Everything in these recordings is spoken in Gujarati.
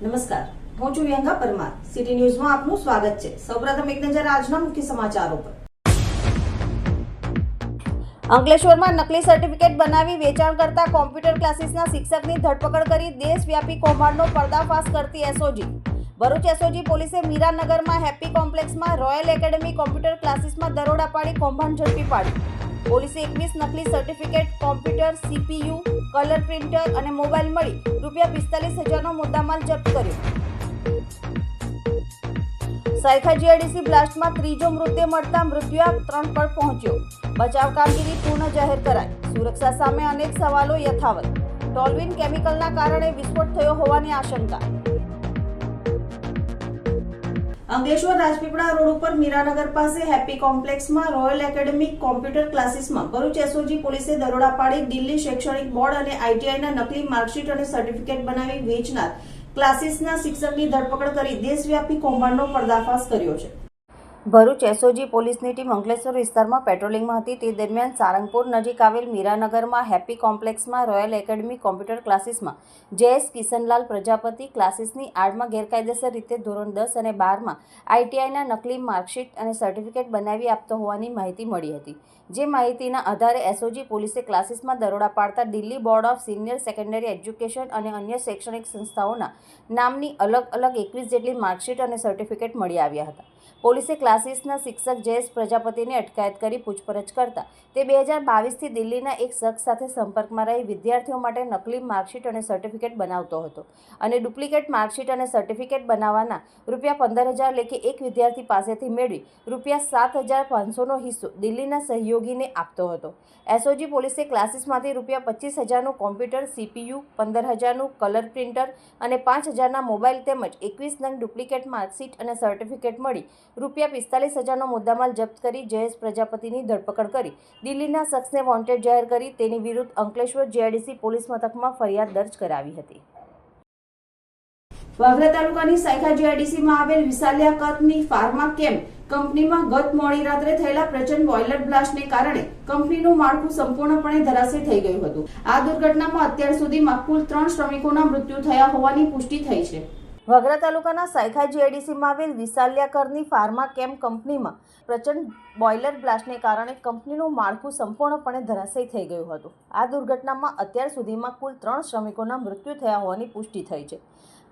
નમસ્કાર. હું છું વ્યંગા પરમાર. સિટી ન્યૂઝમાં આપનું સ્વાગત છે. સૌપ્રથમ એક નજર આજના મુખ્ય સમાચારો પર. અંકલેશ્વરમાં નકલી સર્ટિફિકેટ બનાવી વેચાણ કરતા કોમ્પ્યુટર ક્લાસીસના શિક્ષકની ધરપકડ કરી દેશવ્યાપી કૌભાંડનો પર્દાફાશ કરતી એસઓજી. ભરૂચ એસઓજી પોલીસે મીરાનગરમાં હેપી કોમ્પ્લેક્સમાં રોયલ એકેડમી કોમ્પ્યુટર ક્લાસીસમાં દરોડા પાડી કૌભાંડ ઝડપી પાડી પોલીસે એકવીસ નકલી certificate computer, CPU colour printer અને મોબાઈલ મળી રૂપિયા પિસ્તાલીસ હજારનો મુદ્દામાલ જપ્ત કર્યો. સાયખા જીઆઈડીસી બ્લાસ્ટમાં ત્રીજો મૃત્યુ મળતા મૃત્યુઆંક ત્રણ પર પહોંચ્યો. બચાવ કામગીરી પૂર્ણ જાહેર કરાઈ. સુરક્ષા સામે અનેક સવાલો યથાવત. ટોલવિન કેમિકલના કારણે વિસ્ફોટ થયો હોવાની આશંકા. અંકલેશ્વર રાજપીપળા રોડ ઉપર મીરાનગર પાસે હેપી કોમ્પ્લેક્સમાં રોયલ એકેડેમિક કોમ્પ્યુટર ક્લાસીસમાં ભરૂચ એસઓજી પોલીસે દરોડા પાડી દિલ્હી શૈક્ષણિક બોર્ડ અને આઈટીઆઈના નકલી માર્કશીટ અને સર્ટિફિકેટ બનાવી વેચનાર ક્લાસીસના શિક્ષકની ધરપકડ કરી દેશવ્યાપી કૌભાંડનો પર્દાફાશ કર્યો છે. ભરૂચ એસઓજી પોલીસની ટીમ અંકલેશ્વર વિસ્તારમાં પેટ્રોલિંગમાં હતી. તે દરમિયાન સારંગપુર નજીક આવેલ મીરાનગરમાં હેપી કોમ્પ્લેક્સમાં રોયલ એકેડમી કોમ્પ્યુટર ક્લાસીસમાં જયેશ કિશનલાલ પ્રજાપતિ ક્લાસીસની આડમાં ગેરકાયદેસર રીતે ધોરણ દસ અને બારમાં આઈટીઆઈના નકલી માર્કશીટ અને સર્ટિફિકેટ બનાવી આપતો હોવાની માહિતી મળી હતી. જે માહિતીના આધારે એસઓજી પોલીસે ક્લાસીસમાં દરોડા પાડતા Delhi board of senior secondary education અને અન્ય શૈક્ષણિક સંસ્થાઓના નામની અલગ અલગ એકવીસ જેટલી માર્કશીટ અને સર્ટિફિકેટ મળી આવ્યા હતા. પોલીસે ક્લાસીસના શિક્ષક જયેશ પ્રજાપતિની અટકાયત કરી પૂછપરછ કરતા. તે બે હજાર બાવીસથી દિલ્હીના એક શખ્સ સાથે સંપર્કમાં રહી વિદ્યાર્થીઓ માટે નકલી માર્કશીટ અને સર્ટિફિકેટ બનાવતો હતો. અને ડુપ્લિકેટ માર્કશીટ અને સર્ટિફિકેટ બનાવવાના રૂપિયા પંદર હજાર લેખે એક વિદ્યાર્થી પાસેથી મેળવી રૂપિયા સાત હજાર પાંચસોનો હિસ્સો દિલ્હીના સહયોગીને આપતો હતો. એસઓજી પોલીસે ક્લાસીસમાંથી રૂપિયા પચીસ હજારનું કોમ્પ્યુટર, સીપીયુ, પંદર હજારનું કલર પ્રિન્ટર અને પાંચ હજારના મોબાઈલ તેમજ એકવીસ નંગ ડુપ્લિકેટ માર્કશીટ અને સર્ટિફિકેટ મળી રૂપિયા પિસ્તાલીસ હજારનો મુદ્દામાલ જપ્ત કરી જયેશ પ્રજાપતિની ધરપકડ કરી. દિલ્હીના શખ્સને વોન્ટેડ જાહેર કરી તેની વિરુદ્ધ અંકલેશ્વર જીઆઈડીસી પોલીસ મથકમાં ફરિયાદ દર્જ કરાવી હતી. વાગરા તાલુકાની સાયખા જીઆઈડીસીમાં આવેલ વિશાલિયા કતની ફાર્મા કેમ્પ કંપનીમાં ગત મોડી રાત્રે થયેલા પ્રચંડ બોઇલર બ્લાસ્ટને કારણે કંપનીનું માળખું સંપૂર્ણપણે ધરાશય થઈ ગયું હતું. આ દુર્ઘટનામાં અત્યાર સુધીમાં કુલ ત્રણ શ્રમિકોના મૃત્યુ થયા હોવાની પુષ્ટિ થઈ છે. વગરા તાલુકાના સાયખા જીઆઈડીસીમાં આવેલ વિશાલ્યાકરની ફાર્મા કેમ્પ કંપનીમાં પ્રચંડ બોઇલર બ્લાસ્ટને કારણે કંપનીનું માળખું સંપૂર્ણપણે ધરાશય થઈ ગયું હતું. આ દુર્ઘટનામાં અત્યાર સુધીમાં કુલ ત્રણ શ્રમિકોના મૃત્યુ થયા હોવાની પુષ્ટિ થઈ છે.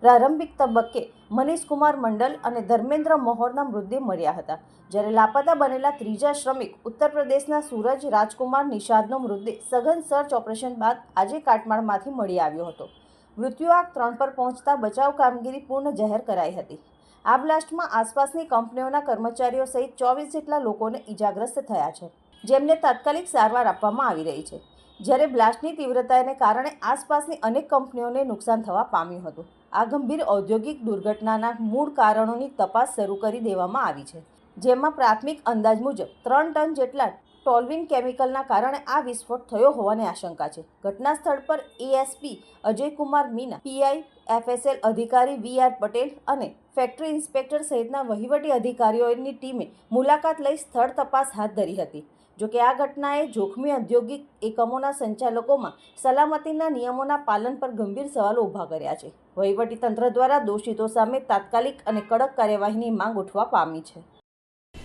પ્રારંભિક તબક્કે મનીષકુમાર મંડલ અને ધર્મેન્દ્ર મહોરના મૃતદેહ મળ્યા હતા. જ્યારે લાપતા બનેલા ત્રીજા શ્રમિક ઉત્તર પ્રદેશના સૂરજ રાજકુમાર નિષાદનો મૃતદેહ સઘન સર્ચ ઓપરેશન બાદ આજે કાટમાળમાંથી મળી આવ્યો હતો. મૃત્યુઆંક ત્રણ પર પહોંચતા બચાવ કામગીરી પૂર્ણ જાહેર કરાઈ હતી. આ બ્લાસ્ટમાં આસપાસની કંપનીઓના કર્મચારીઓ સહિત ચોવીસ જેટલા લોકોને ઇજાગ્રસ્ત થયા છે, જેમને તાત્કાલિક સારવાર આપવામાં આવી રહી છે. જ્યારે બ્લાસ્ટની તીવ્રતાને કારણે આસપાસની અનેક કંપનીઓને નુકસાન થવા પામ્યું હતું. આ ગંભીર ઔદ્યોગિક દુર્ઘટનાના મૂળ કારણોની તપાસ શરૂ કરી દેવામાં આવી છે, જેમાં પ્રાથમિક અંદાજ મુજબ ત્રણ ટન જેટલા ટોલ્વિન કેમિકલના કારણે આ વિસ્ફોટ થયો હોવાની આશંકા છે. ઘટના સ્થળ પર ASP Ajaykumar Meena PI FSL અધિકારી વી આર પટેલ અને ફેક્ટરી ઇન્સ્પેક્ટર સહિતના વહીવટી અધિકારીઓની ટીમે મુલાકાત લઈ સ્થળ તપાસ હાથ ધરી હતી. જોકે આ ઘટનાએ જોખમી ઔદ્યોગિક એકમોના સંચાલકોમાં સલામતીના નિયમોના પાલન પર ગંભીર સવાલો ઊભા કર્યા છે. વહીવટી તંત્ર દ્વારા દોષિતો સામે તાત્કાલિક અને કડક કાર્યવાહીની માંગ ઉઠવા પામી છે.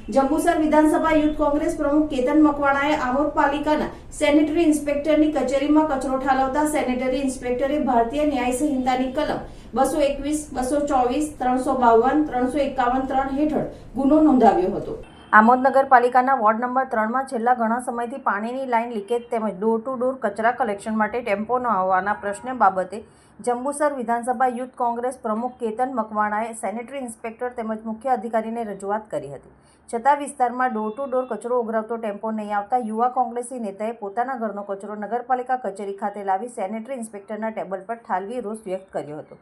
જંબુસર વિધાનસભા યુથ કોંગ્રેસ પ્રમુખ કેતન મકવાણાએ આમોદ પાલિકાના સેનેટરી ઇન્સ્પેક્ટરની કચેરીમાં કચરો ઠાલવતા સેનેટરી ઇન્સ્પેક્ટરે ભારતીય ન્યાય સંહિતાની કલમ બસો એકવીસ, બસો ચોવીસ, ત્રણસો બાવન, ત્રણસો એકાવન, ત્રણ હેઠળ ગુનો નોંધાવ્યો હતો. આમોદ નગરપાલિકાના વોર્ડ નંબર ત્રણમાં છેલ્લા ઘણા સમયથી પાણીની લાઇન લીકેજ તેમજ ડોર ટુ ડોર કચરા કલેક્શન માટે ટેમ્પો ન આવવાના પ્રશ્ન બાબતે જંબુસર વિધાનસભા યુથ કોંગ્રેસ પ્રમુખ કેતન મકવાણાએ સેનેટરી ઇન્સ્પેક્ટર તેમજ મુખ્ય અધિકારીને રજૂઆત કરી હતી. છતાં વિસ્તારમાં ડોર ટુ ડોર કચરો ઉઘરાવતો ટેમ્પો નહીં આવતા યુવા કોંગ્રેસી નેતાએ પોતાના ઘરનો કચરો નગરપાલિકા કચેરી ખાતે લાવી સેનેટરી ઇન્સ્પેક્ટરના ટેબલ પર ઠાલવી રોષ વ્યક્ત કર્યો હતો.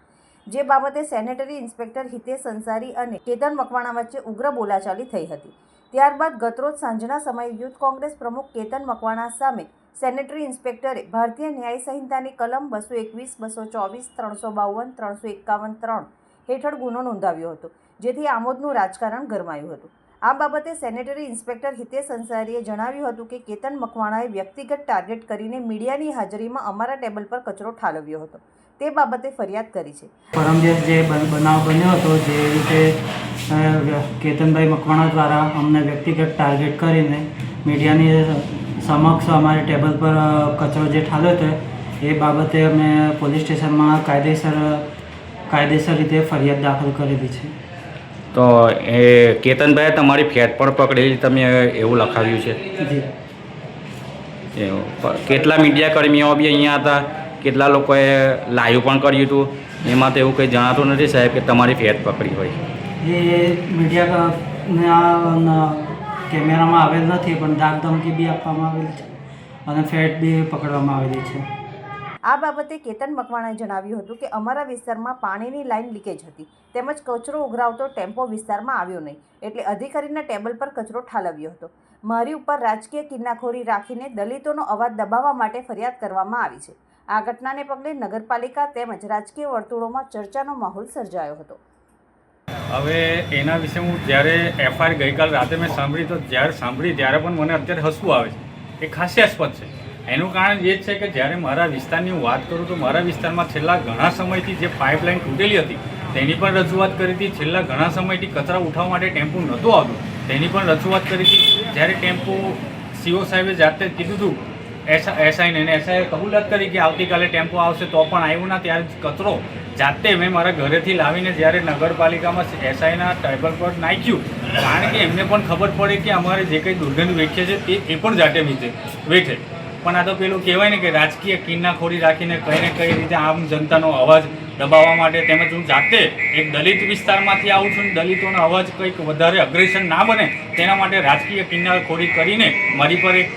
જે બાબતે સેનેટરી ઇન્સ્પેક્ટર હિતેશ સંસારી અને કેતન મકવાણા વચ્ચે ઉગ્ર બોલાચાલી થઈ હતી. ત્યારબાદ ગતરોજ સાંજના સમયે યુથ કોંગ્રેસ પ્રમુખ કેતન મકવાણા સામે સેનેટરી ઇન્સ્પેક્ટરે ભારતીય ન્યાય સંહિતાની કલમ બસો એકવીસ, બસો ચોવીસ, ત્રણસો બાવન, ત્રણસો એકાવન, ત્રણ હેઠળ ગુનો નોંધાવ્યો હતો, જેથી આમોદનું રાજકારણ ગરમાયું હતું. આ બાબતે સેનેટરી ઇન્સ્પેક્ટર હિતેશ અંસારીએ જણાવ્યું હતું કે, કેતન મકવાણાએ વ્યક્તિગત ટાર્ગેટ કરીને મીડિયાની હાજરીમાં અમારા ટેબલ પર કચરો ઠાલવ્યો હતો. તે બાબતે ફરિયાદ કરી છે. પરમ જે બનાવ બન્યો હતો જે રીતે કેતનભાઈ મકવાણા દ્વારા અમને વ્યક્તિગત ટાર્ગેટ કરીને મીડિયાની સમક્ષ અમારી ટેબલ પર કચરો જે ઠાલ્યો હતો એ બાબતે અમે પોલીસ સ્ટેશનમાં કાયદેસર કાયદેસર રીતે ફરિયાદ દાખલ કરેલી છે. તો એ કેતનભાઈએ તમારી ફેટ પણ પકડેલી તમે એવું લખાવ્યું છે? જી. કેટલા મીડિયા કર્મીઓ બી અહીંયા હતા? કેટલા લોકોએ લાઈવ પણ કર્યું હતું એમાં તો એવું કંઈ જણાતું નથી સાહેબ કે તમારી ફેટ પકડી હોય. એ મીડિયાના કેમેરામાં આવેલ નથી પણ દાગ ધમકી બી આપવામાં આવેલી છે અને ફેટ બી પકડવામાં આવેલી છે. આ બાબતે કેતન મકવાણાએ જણાવ્યું હતું કે અમારા વિસ્તારમાં પાણીની લાઈન લીકેજ હતી તેમજ કચરો ઉઘરાવતો ટેમ્પો વિસ્તારમાં આવ્યો નહીં એટલે અધિકારીના ટેબલ પર કચરો ઠાલવ્યો હતો. મારી ઉપર રાજકીય કિન્નાખોરી રાખીને દલિતોનો અવાજ દબાવવા માટે ફરિયાદ કરવામાં આવી છે. આ ઘટનાને પગલે નગરપાલિકા તેમજ રાજકીય વર્તુળોમાં ચર્ચાનો માહોલ સર્જાયો હતો. હવે એના વિશે હું જ્યારે એફઆઈઆર ગઈકાલ રાતે મેં સાંભળી, તો જ્યારે સાંભળી, ત્યારે પણ મને અત્યારે હસવું આવે છે. એ હાસ્યાસ્પદ છે. એનું કારણ એ જ છે કે જ્યારે મારા વિસ્તારની હું વાત કરું, તો મારા વિસ્તારમાં છેલ્લા ઘણા સમયથી જે પાઇપલાઇન તૂટેલી હતી, તેની પણ રજૂઆત કરી હતી. છેલ્લા ઘણા સમયથી કચરા ઉઠાવવા માટે ટેમ્પો નહોતું આવતું, તેની પણ રજૂઆત કરી હતી. જ્યારે ટેમ્પો સીઓ સાહેબે જાતે કીધું હતું એસઆઈને અને એસઆઈએ કબૂલાત કરી કે આવતીકાલે ટેમ્પો આવશે તો પણ આવ્યું ના. ત્યારે કચરો જાતે મેં મારા ઘરેથી લાવીને જ્યારે નગરપાલિકામાં એસઆઈના ટેબલ પર નાખ્યું, કારણ કે એમને પણ ખબર પડે કે અમારે જે કંઈ દુર્ગંધ વેઠે છે તે એ પણ જાતે વીઠે વેઠે. પણ આ તો પેલું કહેવાય ને કે રાજકીય કિન્નાખોરી રાખીને કઈ ને કઈ રીતે આમ જનતાનો અવાજ દબાવવા માટે તેમજ હું જાતે એક દલિત વિસ્તારમાંથી આવું છું દલિતોનો અવાજ કંઈક વધારે અગ્રેસર ના બને, તેના માટે રાજકીય કિન્નાખોરી કરીને મારી પર એક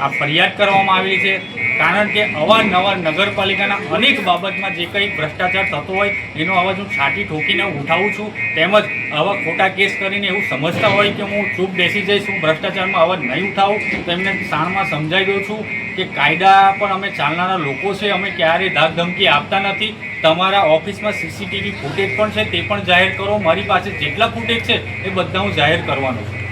આ ફરિયાદ કરવામાં આવેલી છે. કારણ કે અવારનવાર નગરપાલિકાના અનેક બાબતમાં જે કંઈ ભ્રષ્ટાચાર થતો હોય, એનો અવાજ હું છાટી ઠોકીને ઉઠાવું છું. તેમજ આવા ખોટા કેસ કરીને એવું સમજતા હોય કે હું ચૂપ બેસી જઈશ, હું ભ્રષ્ટાચારમાં અવાજ નહીં ઉઠાવું, તો એમને શાણમાં સમજાવી દઉં છું કે કાયદા પણ અમે ચાલનારા લોકો છે, અમે ક્યારેય ધાકધમકી આપતા નથી. તમારા ઓફિસમાં સીસીટીવી ફૂટેજ પણ છે, તે પણ જાહેર કરો. મારી પાસે જેટલા ફૂટેજ છે, એ બધા હું જાહેર કરવાનો છું.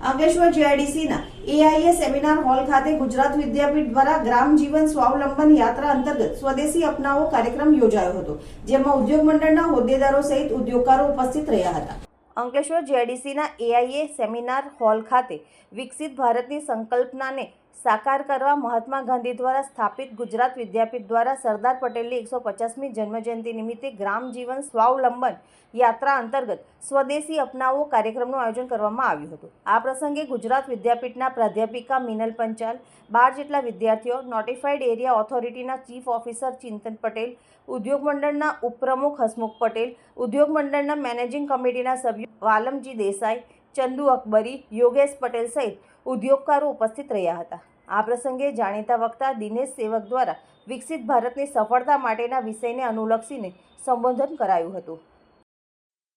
અંકલેશ્વર જીઆઈડીસીના એઆઈએ સેમિનાર હોલ ખાતે ગુજરાત વિદ્યાપીઠ દ્વારા ગ્રામ જીવન સ્વાવલંબન યાત્રા અંતર્ગત સ્વદેશી અપનાવો કાર્યક્રમ યોજાયો હતો, જેમાં ઉદ્યોગ મંડળના હોદ્દેદારો સહિત ઉદ્યોગકારો ઉપસ્થિત રહ્યા હતા. અંકલેશ્વર જીઆઈડીસીના એઆઈએ સેમિનાર હોલ ખાતે વિકસિત ભારતની સંકલ્પનાને સાકાર કરવા મહાત્મા ગાંધી દ્વારા સ્થાપિત ગુજરાત વિદ્યાપીઠ દ્વારા સરદાર પટેલની એકસો પચાસમી જન્મજયંતિ નિમિત્તે ગ્રામ જીવન સ્વાવલંબન યાત્રા અંતર્ગત સ્વદેશી અપનાવો કાર્યક્રમનું આયોજન કરવામાં આવ્યું હતું. આ પ્રસંગે ગુજરાત વિદ્યાપીઠના પ્રાધ્યાપિકા મિનલ પંચાલ, બાર જેટલા વિદ્યાર્થીઓ નોટિફાઈડ એરિયા ઓથોરિટીના ચીફ ઓફિસર ચિંતન પટેલ, ઉદ્યોગ મંડળના ઉપપ્રમુખ હસમુખ પટેલ, ઉદ્યોગ મંડળના મેનેજિંગ કમિટીના સભ્યો વાલમજી દેસાઈ, ચંદુ અકબરી, યોગેશ પટેલ સહિત ઉદ્યોગકારો ઉપસ્થિત રહ્યા હતા. આ પ્રસંગે જાણીતા વક્તા દિનેશ સેવક દ્વારા વિકસિત ભારતની સફળતા માટેના વિષયને અનુલક્ષીને સંબોધન કરાયું હતું.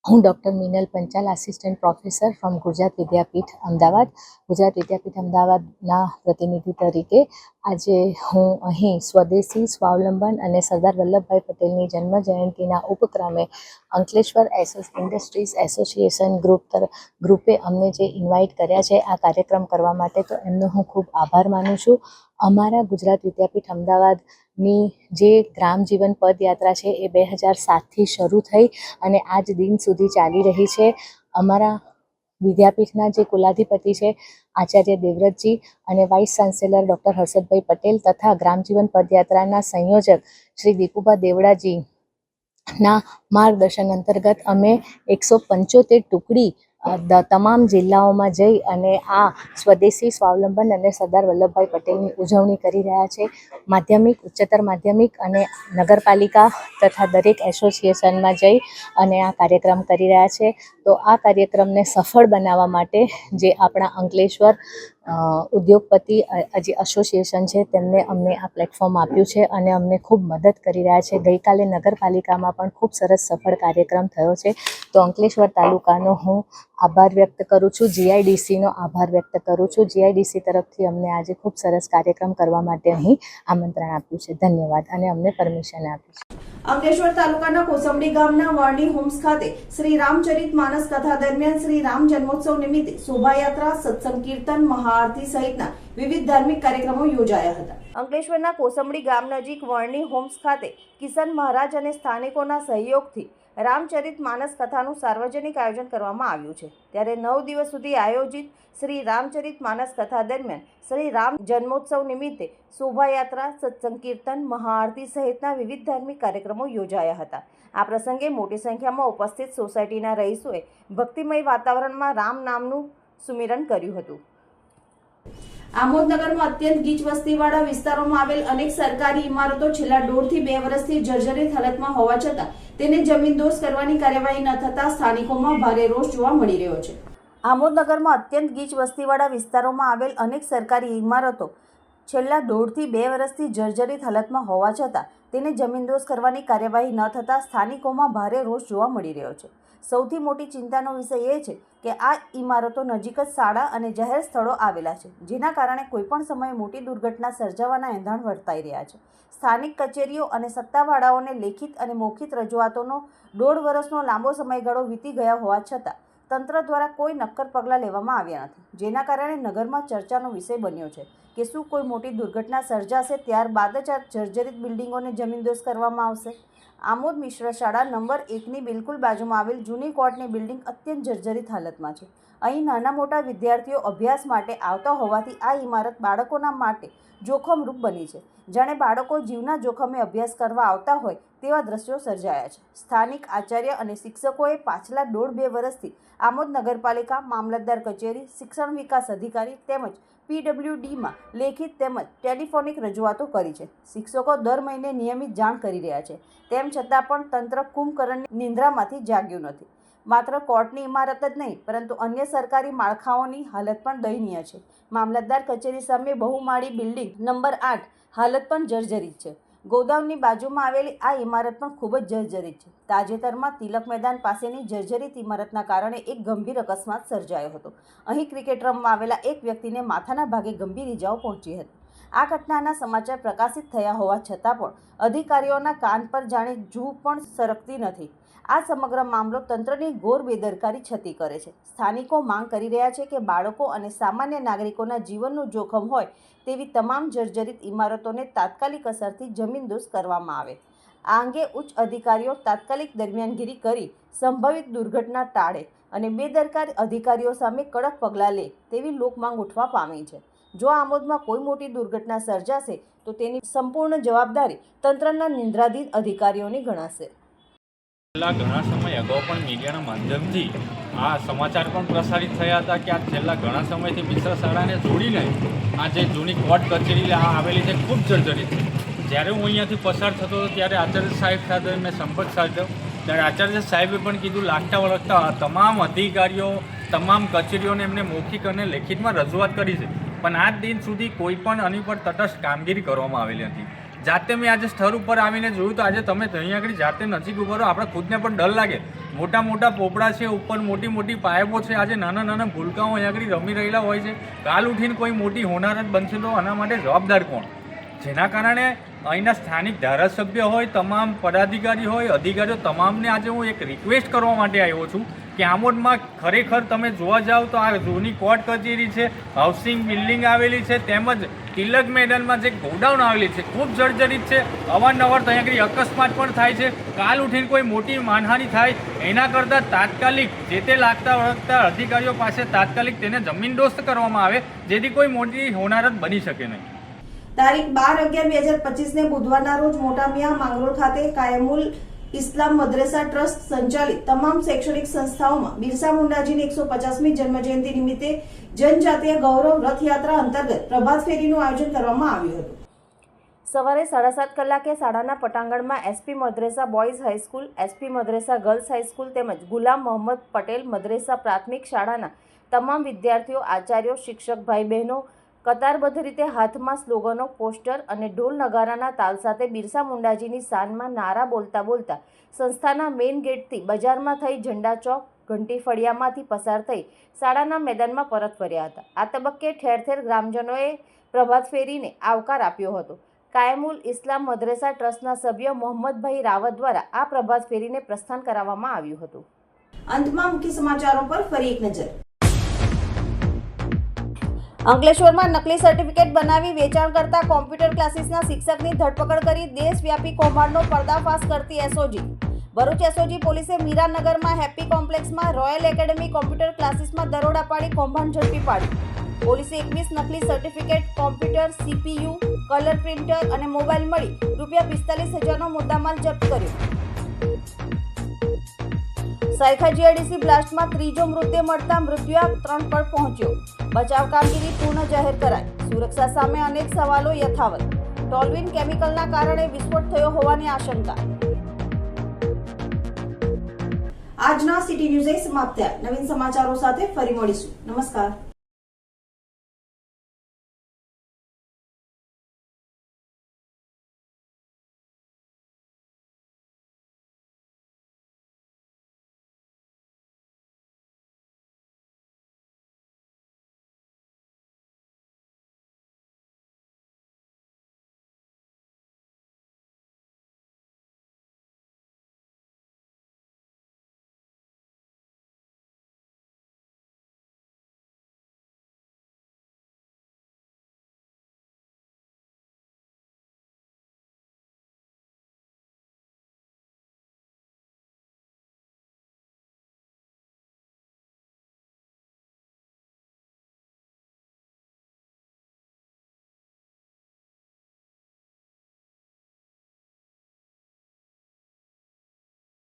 હું doctor Minal Panchal assistant professor from Gujarat Vidyapith, Ahmedabad. Gujarat Vidyapith, અમદાવાદના પ્રતિનિધિ તરીકે આજે હું અહીં સ્વદેશી, સ્વાવલંબન અને સરદાર વલ્લભભાઈ પટેલની જન્મ જયંતિના ઉપક્રમે અંકલેશ્વર એસોસ, ઇન્ડસ્ટ્રીઝ એસોસિએશન ગ્રુપ તર, ગ્રુપે અમને જે ઇન્વાઇટ કર્યા છે આ કાર્યક્રમ કરવા માટે, તો એમનો હું ખૂબ આભાર માનું છું. અમારા ગુજરાત વિદ્યાપીઠ અમદાવાદની જે ગ્રામ જીવન પદયાત્રા છે એ બે હજાર સાતથી શરૂ થઈ અને આજ દિન સુધી ચાલી રહી છે. અમારા વિદ્યાપીઠના જે કુલાધિપતિ છે આચાર્ય દેવવ્રતજી અને vice chancellor doctor Harshadbhai Patel તથા ગ્રામજીવન પદયાત્રાના સંયોજક શ્રી દીપુભા દેવડાજી ના માર્ગદર્શન અંતર્ગત અમે એકસો પંચોતેર ટુકડી તમામ જિલ્લાઓમાં જઈ અને આ સ્વદેશી સ્વાવલંબન અને સરદાર વલ્લભભાઈ પટેલની ઉજવણી કરી રહ્યા છે. માધ્યમિક, ઉચ્ચતર માધ્યમિક અને નગરપાલિકા તથા દરેક એસોસિએશનમાં જઈ અને આ કાર્યક્રમ કરી રહ્યા છે. તો આ કાર્યક્રમને સફળ બનાવવા માટે જે આપણા અંકલેશ્વર ઉદ્યોગપતિ જે એસોસિએશન છે તેમને અમને આ પ્લેટફોર્મ આપ્યું છે અને અમને ખૂબ મદદ કરી રહ્યા છે. ગઈકાલે નગરપાલિકામાં પણ ખૂબ સરસ સફળ કાર્યક્રમ થયો છે. તો અંકલેશ્વર તાલુકાનો હું આભાર વ્યક્ત કરું છું. જીઆઈડીસીનો આભાર વ્યક્ત કરું છું. જીઆઈડીસી તરફથી અમને આજે ખૂબ સરસ કાર્યક્રમ કરવા માટે અહીં આમંત્રણ આપ્યું છે. ધન્યવાદ. અને અમને પરમિશન આપ્યું છે. અંકલેશ્વર તાલુકાના કોસંબડી ગામના વાણી હોમ્સ ખાતે શ્રી રામચરિત માનસ કથા દરમિયાન શ્રી રામ જન્મોત્સવ નિમિત્તે શોભાયાત્રા, સત્સંગ, કીર્તન મહા મહાઆરતી સહિતના વિવિધ ધાર્મિક કાર્યક્રમો યોજાયા હતા. અંકલેશ્વરના કોસંબડી ગામ નજીક વર્ણી હોમ્સ ખાતે કિશન મહારાજ અને સ્થાનિકોના સહયોગથી રામચરિત માનસ કથાનું સાર્વજનિક આયોજન કરવામાં આવ્યું છે. ત્યારે નવ દિવસ સુધી આયોજિત શ્રી રામચરિત માનસ કથા દરમિયાન શ્રી રામ જન્મોત્સવ નિમિત્તે શોભાયાત્રા સત્સંગ કીર્તન મહાઆરતી સહિતના વિવિધ ધાર્મિક કાર્યક્રમો યોજાયા હતા. આ પ્રસંગે મોટી સંખ્યામાં ઉપસ્થિત સોસાયટીના રહીશોએ ભક્તિમય વાતાવરણમાં રામ નામનું સુમિરન કર્યું હતું. આમોદનગરમાં અત્યંત ગીચ વસ્તીવાળા વિસ્તારોમાં આવેલ અનેક સરકારી ઇમારતો છેલ્લા દોઢથી બે વર્ષથી જર્જરિત હાલતમાં હોવા છતાં તેને જમીનદોષ કરવાની કાર્યવાહી ન થતા સ્થાનિકોમાં ભારે રોષ જોવા મળી રહ્યો છે. આમોદનગરમાં અત્યંત ગીચ વસ્તીવાળા વિસ્તારોમાં આવેલ અનેક સરકારી ઇમારતો છેલ્લા દોઢથી બે વર્ષથી જર્જરિત હાલતમાં હોવા છતાં તેને જમીનદોષ કરવાની કાર્યવાહી ન થતાં સ્થાનિકોમાં ભારે રોષ જોવા મળી રહ્યો છે. સૌથી મોટી ચિંતાનો વિષય એ છે કે આ ઇમારતો નજીક જ શાળા અને જાહેર સ્થળો આવેલા છે, જેના કારણે કોઈપણ સમયે મોટી દુર્ઘટના સર્જાવાના એંધાણ વર્તાઈ રહ્યા છે. સ્થાનિક કચેરીઓ અને સત્તાવાળાઓને લેખિત અને મૌખિત રજૂઆતોનો દોઢ વર્ષનો લાંબો સમયગાળો વીતી ગયા હોવા છતાં, તંત્ર દ્વારા કોઈ નક્કર પગલાં લેવામાં આવ્યા નથી, જેના કારણે નગરમાં ચર્ચાનો વિષય બન્યો છે કે શું કોઈ મોટી દુર્ઘટના સર્જાશે ત્યારબાદ જ આ જર્જરિત બિલ્ડિંગોને જમીનદોસ્ત કરવામાં આવશે? આમોદ મિશ્ર શાળા નંબર એકની બિલકુલ બાજુમાં આવેલ જૂની કોર્ટની બિલ્ડિંગ અત્યંત જર્જરિત હાલતમાં છે. અહીં નાના મોટા વિદ્યાર્થીઓ અભ્યાસ માટે આવતા હોવાથી આ ઇમારત બાળકોના માટે જોખમરૂપ બની છે. જાણે બાળકો જીવના જોખમે અભ્યાસ કરવા આવતા હોય તેવા દ્રશ્યો સર્જાયા છે. સ્થાનિક આચાર્ય અને શિક્ષકોએ પાછલા દોઢ બે વર્ષથી આમોદ નગરપાલિકા, મામલતદાર કચેરી, શિક્ષણ વિકાસ અધિકારી તેમજ પીડબ્લ્યુડીમાં લેખિત તેમજ ટેલિફોનિક રજૂઆતો કરી છે. શિક્ષકો દર મહિને નિયમિત જાણ કરી રહ્યા છે. તેમ છતાં પણ તંત્ર કુંભકરણની નિંદ્રામાંથી જાગ્યું નથી. માત્ર કોર્ટની ઇમારત જ નહીં, પરંતુ અન્ય સરકારી માળખાઓની હાલત પણ દયનીય છે. મામલતદાર કચેરી સામે બહુમાળી બિલ્ડિંગ નંબર આઠ હાલત પણ જર્જરિત છે. ગોદામની બાજુમાં આવેલી આ ઇમારત પણ ખૂબ જ જર્જરિત છે. તાજેતરમાં તિલક મેદાન પાસેની જર્જરિત ઇમારતના કારણે એક ગંભીર અકસ્માત સર્જાયો હતો. અહીં ક્રિકેટ રમવા આવેલા એક વ્યક્તિને માથાના ભાગે ગંભીર ઇજાઓ પહોંચી હતી. આ ઘટનાના સમાચાર પ્રકાશિત થયા હોવા છતાં પણ અધિકારીઓના કાન પર જાણે જૂ પણ સરકતી નથી. આ સમગ્ર મામલો તંત્રની ઘોર બેદરકારી છતી કરે છે. સ્થાનિકો માંગ કરી રહ્યા છે કે બાળકો અને સામાન્ય નાગરિકોના જીવનનું જોખમ હોય તેવી તમામ જર્જરિત ઇમારતોને તાત્કાલિક અસરથી જમીનદોસ્ત કરવામાં આવે. આ અંગે ઉચ્ચ અધિકારીઓ તાત્કાલિક દરમિયાનગીરી કરી સંભવિત દુર્ઘટના ટાળે અને બેદરકાર અધિકારીઓ સામે કડક પગલાં લે તેવી લોકમાંગ ઉઠવા પામી છે. જો આમોદમાં કોઈ મોટી દુર્ઘટના સર્જાશે, તો તેની સંપૂર્ણ જવાબદારી તંત્રના નિંદ્રાધીન અધિકારીઓની ગણાશે. છેલ્લા ઘણા સમય અગાઉ પણ મીડિયાના માધ્યમથી આ સમાચાર પણ પ્રસારિત થયા હતા કે આ છેલ્લા ઘણા સમયથી મિશ્ર શાળાને જોડીને આ જે જૂની કોર્ટ કચેરી આવેલી છે, ખૂબ જર્જરિત. છે જ્યારે હું અહીંયાથી પસાર થતો હતો, ત્યારે આચાર્ય સાહેબ સાથે મેં સંપર્ક સાધ્યો. ત્યારે આચાર્ય સાહેબે પણ કીધું, લાગતા વળગતા તમામ અધિકારીઓ, તમામ કચેરીઓને એમને મૌખિક અને લેખિતમાં રજૂઆત કરી છે. પણ આજ દિન સુધી કોઈ પણ આની ઉપર તટસ્થ કામગીરી કરવામાં આવેલી નથી જાતે મેં આજે સ્થળ ઉપર આવીને જોયું તો આજે તમે અહીં આગળ જાતે નજીક ઊભો રહો, આપણે ખુદને પણ ડર લાગે. મોટા મોટા પોપડા છે, ઉપર મોટી મોટી પાયપો છે, આજે નાના નાના ભૂલકાઓ અહીં આગળ રમી રહેલા હોય છે. કાલ ઉઠીને કોઈ મોટી હોનારત બનશે તો આના માટે જવાબદાર કોણ? જેના કારણે અહીંના સ્થાનિક ધારાસભ્ય હોય, તમામ પદાધિકારી હોય, અધિકારીઓ, તમામને આજે હું એક રિક્વેસ્ટ કરવા માટે આવ્યો છું કે આમોદમાં ખરેખર તમે જોવા જાઓ તો આ જૂની કોર્ટ કચેરી છે હાઉસિંગ બિલ્ડિંગ આવેલી છે, તેમજ તિલક મેદાનમાં જે ગોડાઉન આવેલી છે, ખૂબ જર્જરિત છે, અવારનવાર ત્યાં આગળ અકસ્માત પણ થાય છે, કાલ ઉઠીને કોઈ મોટી માનહાનિ થાય, એના કરતાં તાત્કાલિક જે તે લાગતા વળગતા અધિકારીઓ પાસે તાત્કાલિક તેને જમીનદોસ્ત કરવામાં આવે, જેથી કોઈ મોટી હોનારત બની શકે નહીં. તારીખ બાર અગિયાર બે હજાર પચીસને બુધવારના રોજ મોટા મિયા માંગરોળ ખાતે કાયમુલ ઇસ્લામ મદ્રેસા ટ્રસ્ટ સંચાલિત તમામ શૈક્ષણિક સંસ્થાઓમાં બિરસા મુંડાજીની એકસો પચાસમી જન્મજયંતિ નિમિત્તે જનજાતીય ગૌરવ રથયાત્રા અંતર્ગત પ્રભાત ફેરીનું આયોજન કરવામાં આવ્યું હતું. સવારે સાડા સાત કલાકે શાળાના પટાંગણમાં SP Madresa boys high school SP Madresa girls high school તેમજ ગુલામ મોહમ્મદ પટેલ મદ્રેસા પ્રાથમિક શાળાના તમામ વિદ્યાર્થીઓ, આચાર્યો, શિક્ષક, ભાઈ બહેનો કતારબદ્ધ રીતે હાથમાં સ્લોગનો, પોસ્ટર અને ઢોલ નગારાના તાલ સાથે બિરસા મુંડાજીની શાનમાં નારા બોલતા બોલતા સંસ્થાના મેઇન ગેટથી બજારમાં થઈ ઝંડા ચોક, ઘંટી ફળિયામાંથી પસાર થઈ શાળાના મેદાનમાં પરત ફર્યા હતા. આ તબક્કે ઠેર ઠેર ગ્રામજનોએ પ્રભાત ફેરીને આવકાર આપ્યો હતો. કાયમુલ ઇસ્લામ મદ્રેસા ટ્રસ્ટના સભ્ય મોહમ્મદભાઈ રાવત દ્વારા આ પ્રભાત ફેરીને પ્રસ્થાન કરાવવામાં આવ્યું હતું. અંતમાં મુખ્ય સમાચારો પર ફરી એક નજર. અંકલેશ્વરમાં નકલી સર્ટિફિકેટ બનાવી વેચાણ કરતા કોમ્પ્યુટર ક્લાસીસના શિક્ષકની ધરપકડ કરી દેશવ્યાપી કૌભાંડનો પર્દાફાશ કરતી એસઓજી. ભરૂચ એસઓજી પોલીસે મીરાનગરમાં હેપી કોમ્પ્લેક્સમાં રોયલ એકેડમી કોમ્પ્યુટર ક્લાસીસમાં દરોડા પાડી કૌભાંડ ઝડપી પાડી પોલીસે એકવીસ નકલી certificate, computer, CPU, colour printer અને મોબાઈલ મળી રૂપિયા પિસ્તાલીસ હજારનો મુદ્દામાલ જપ્ત કર્યો. સાયખા જીઆઈડીસી બ્લાસ્ટમાં ત્રીજો મૃત્યુ મળતા મૃત્યુઆંક ત્રણ પર પહોંચ્યો. બચાવ કામગીરી પૂર્ણ જાહેર કરાઈ. સુરક્ષા સામે અનેક સવાલો યથાવત. ટોલવિન કેમિકલના કારણે વિસ્ફોટ થયો હોવાની આશંકા. આજના સિટી ન્યૂઝે સમાપ્ત થયા. નવીન સમાચારો સાથે ફરી મળીશું. નમસ્કાર.